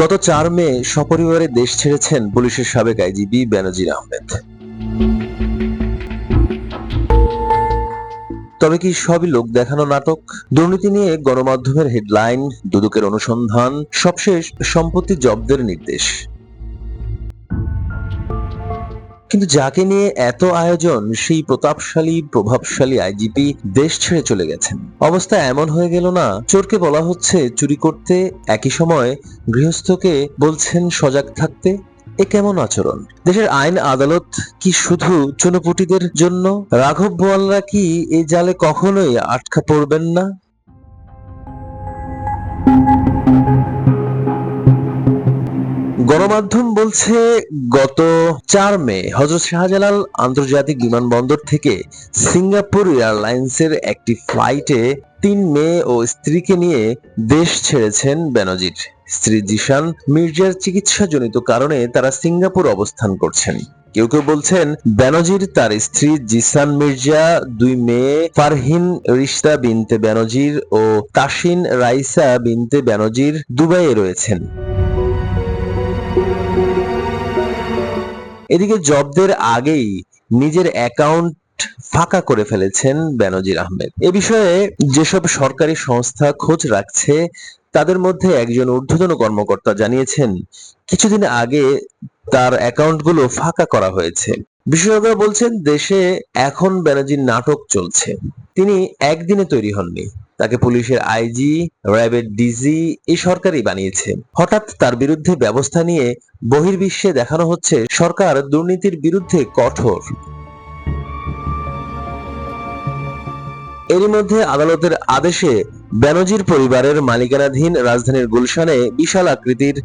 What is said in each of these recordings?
গত চার মে সপরিবারে দেশ ছেড়েছেন পুলিশের সাবেক আইজিবি বেনজির আহমেদ। তবে কি সবই লোক দেখানো নাটক? দুর্নীতি নিয়ে গণমাধ্যমের হেডলাইন, দুদকের অনুসন্ধান, সবশেষ সম্পত্তি জব্দের নির্দেশ। কিন্তু যাকে নিয়ে এত আয়োজন, সেই প্রতাপশালী, প্রভাবশালী আইজিপি দেশ ছেড়ে চলে গেছেন। অবস্থা এমন হয়ে গেল না, চোরকে বলা হচ্ছে চুরি করতে, একই সময় গৃহস্থকে বলছেন সজাগ থাকতে। এ কেমন আচরণ? দেশের আইন আদালত কি শুধু চুনোপুটিদের জন্য? রাঘব বোয়ালরা কি এই জালে কখনোই আটকা পড়বেন না? গণমাধ্যম বলছে, গত চার মে হজরত শাহজালাল আন্তর্জাতিক বিমানবন্দর থেকে সিঙ্গাপুর এয়ারলাইন্সের একটি ফ্লাইটে তিন মেয়ে ও স্ত্রীকে নিয়ে দেশ ছেড়েছেন বেনজির। স্ত্রী জিশান মির্জার চিকিৎসাজনিত কারণে তারা সিঙ্গাপুর অবস্থান করছেন। কেউ কেউ বলছেন, বেনজির তার স্ত্রী জিসান মির্জা, দুই মেয়ে ফারহিন রিশতা বিনতে বেনজির ও তাসিন রাইসা বিনতে বেনজির দুবাইয়ে রয়েছেন। এদিকে জব্দের আগেই নিজের অ্যাকাউন্ট ফাঁকা করে ফেলেছেন বেনজির আহমেদ। এ বিষয়ে যেসব সরকারি সংস্থা খোঁজ রাখছে, তাদের মধ্যে একজন ঊর্ধ্বতন কর্মকর্তা জানিয়েছেন, কিছুদিন আগে তার অ্যাকাউন্টগুলো ফাঁকা করা হয়েছে। বিশেষজ্ঞরা বলছেন, দেশে এখন ব্যানার্জির নাটক চলছে। তিনি একদিনে তৈরি হননি। তাকে পুলিশের আইজি র্যাবের ডিজি এই সরকারই বানিয়েছে। হঠাৎ তার বিরুদ্ধে ব্যবস্থা নিয়ে বহির্বিশ্বে দেখানো হচ্ছে সরকার দুর্নীতির বিরুদ্ধে কঠোর। এরই মধ্যে আদালতের আদেশে বেনজির পরিবারের মালিকানাধীন রাজধানীর গুলশানে বিশাল আকৃতির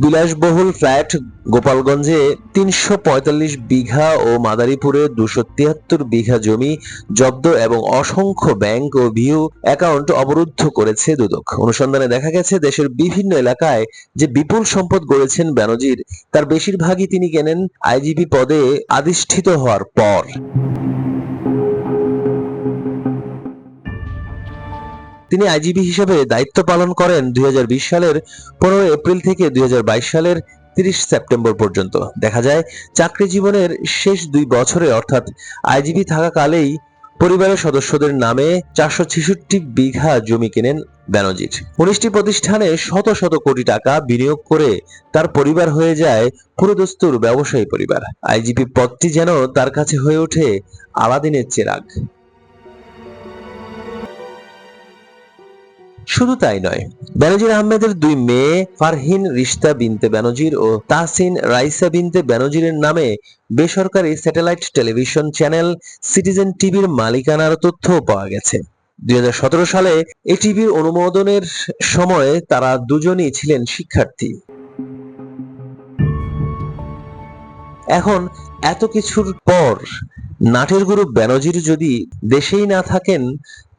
বিলাসবহুল ফ্ল্যাট গোপালগঞ্জে তিনশো পঁয়তাল্লিশ বিঘা ও মাদারীপুরে দুশো তিয়াত্তর বিঘা জমি জব্দ এবং অসংখ্য ব্যাংক ও ভিউ অ্যাকাউন্ট অবরুদ্ধ করেছে দুদক। অনুসন্ধানে দেখা গেছে, দেশের বিভিন্ন এলাকায় যে বিপুল সম্পদ গড়েছেন ব্যানজির তার বেশিরভাগই তিনি কেনেন আইজিপি পদে আধিষ্ঠিত হওয়ার পর। তিনি আইজিবি হিসেবে দায়িত্ব পালন করেন দুই হাজার বিশ সালের পনেরো এপ্রিল থেকে দুই হাজার বাইশ সালের তিরিশ সেপ্টেম্বর পর্যন্ত। দেখা যায়, চাকরি জীবনের শেষ দুই বছরে অর্থাৎ আইজিবি থাকাকালেই পরিবারের সদস্যদের নামে চারশো ছেষট্টি বিঘা জমি কেনেন ব্যানজির উনিশটি প্রতিষ্ঠানে শত শত কোটি টাকা বিনিয়োগ করে তার পরিবার হয়ে যায় পুরোদস্তুর ব্যবসায়ী পরিবার। আইজিপি পদটি যেন তার কাছে হয়ে ওঠে আলাদিনের চেরাগ। শুধু তাই নয়, বেনজির আহমেদের দুই মেয়ে ফারহিন রিশতা বিনতে বেনজির ও তাহসিন রাইসা বিনতে বেনজিরের নামে বেসরকারি স্যাটেলাইট টেলিভিশন চ্যানেল সিটিজেন টিভির মালিকানার তথ্যও পাওয়া গেছে। দুই সালে এই টিভির অনুমোদনের সময় তারা দুজনই ছিলেন শিক্ষার্থী। এখন এত কিছুর পর নাটের গুরু ব্যানজির যদি দেশেই না থাকেন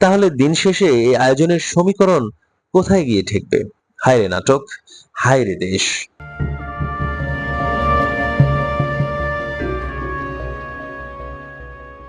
তাহলে দিন শেষে এই আয়োজনের সমীকরণ কোথায় গিয়ে ঠেকবে? হায় রে নাটক হায় রে দেশ।